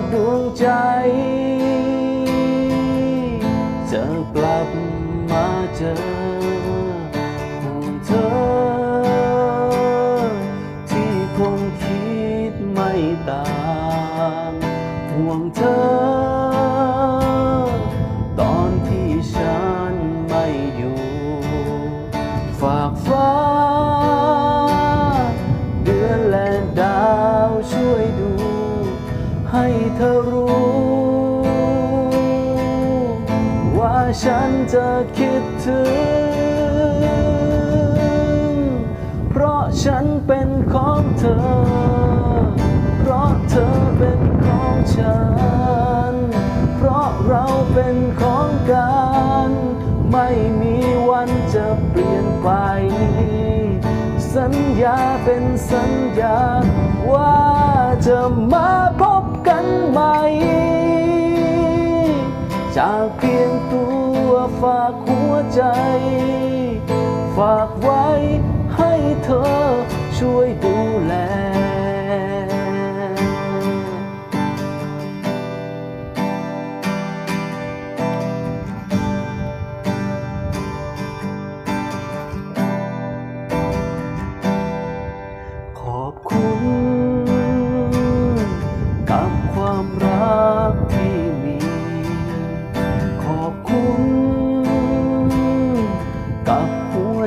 ดดวงใจ จะกลับมาเจอ เธอรู้ ว่าฉันจะคิดถึง เพราะฉันเป็นของเธอ เพราะเธอเป็นของฉัน เพราะเราเป็นของกัน ไม่มีวันจะเปลี่ยนไป สัญญาเป็นสัญญาว่าจะมาพบ กันใหม่ จากเพียงตัวฝากหัวใจ ฝากไว้ให้เธอช่วยดูแลขอบคุณ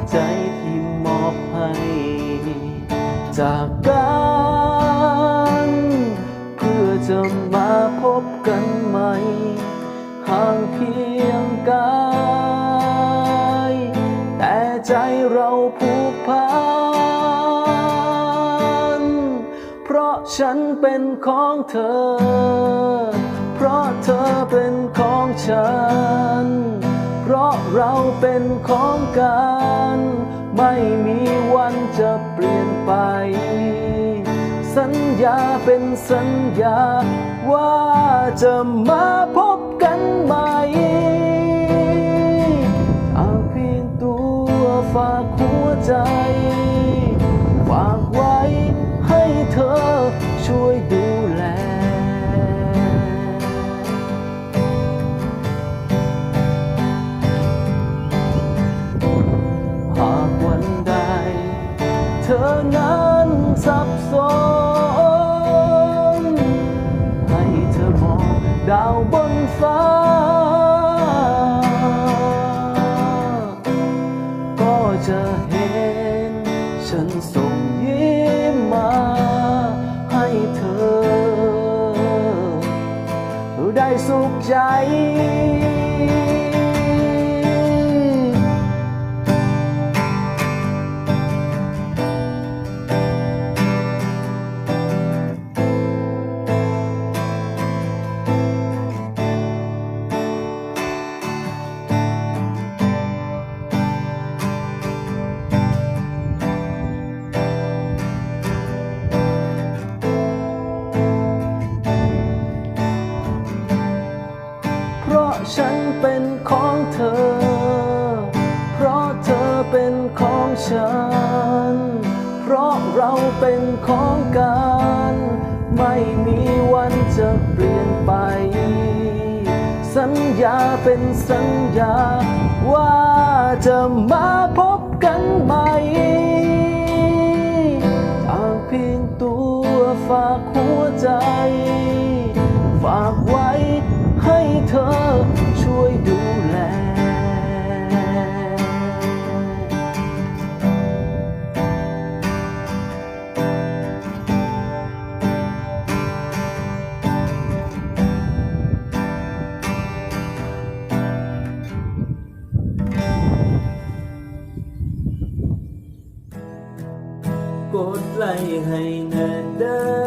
ใจที่มอบให้จากกันเพื่อจะมาพบกันใหม่ห่างเพียงกายแต่ใจเราผูกพันเพราะฉันเป็นของเธอ เพราะเธอเป็นของฉัน เพราะเราเป็นของกัน ไม่มีวันจะเปลี่ยนไป สัญญาเป็นสัญญา ว่าจะมาพบกันใหม่เอาเพียงตัวฝากหัวใจ อนั้นสับสนให้เธอมองดาวบนฟ้า ก็จะเห็น ฉันส่งยิ้มมาให้เธอ ได้สุขใจ เป็นของเธอ เพราะเธอเป็นของฉัน เพราะเราเป็นของกัน ไม่มีวันจะเปลี่ยนไป สัญญาเป็นสัญญา ว่าจะมาพบกันใหม่ ล้ให้แน่เด้อ